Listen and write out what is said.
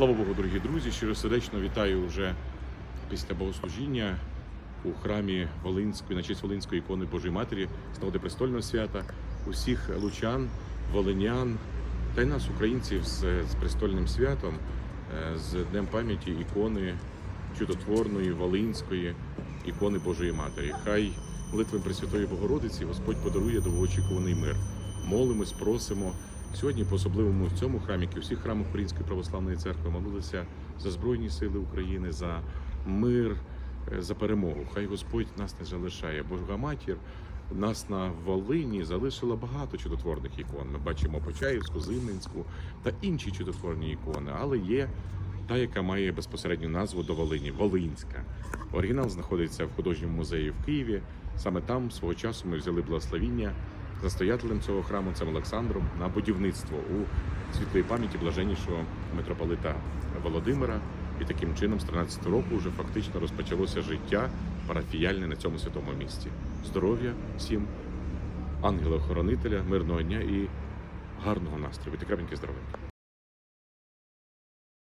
Слава Богу, дорогі друзі! Щиросердечно вітаю вже після богослужіння у храмі Волинської, на честь Волинської ікони Божої Матері з нагоди престольного свята, усіх лучан, волинян та й нас, українців, з, з престольним святом, е, з Днем пам'яті ікони чудотворної Волинської ікони Божої Матері. Хай молитвами Пресвятої Богородиці Господь подарує довгоочікуваний мир. Молимось, просимо. Сьогодні, по особливому в цьому храмі, як і у всіх храмах Української православної церкви, молилися за Збройні Сили України, за мир, е, за перемогу. Хай Господь нас не залишає. Божа матір нас на Волині залишила багато чудотворних ікон. Ми бачимо Почаївську, Зимненську та інші чудотворні ікони, але є та, яка має безпосередню назву до Волині Волинська. Оригінал знаходиться в художньому музеї в Києві. Саме там свого часу ми взяли благословіння застоятелем цього храму цим Олександром на будівництво у світлої пам'яті блаженнішого митрополита Володимира. І таким чином, з 13 року, вже фактично розпочалося життя парафіяльне на цьому святому місці. Здоров'я всім, ангела-охоронителя, мирного дня і гарного настрою. Ти крапеньки здоров'я.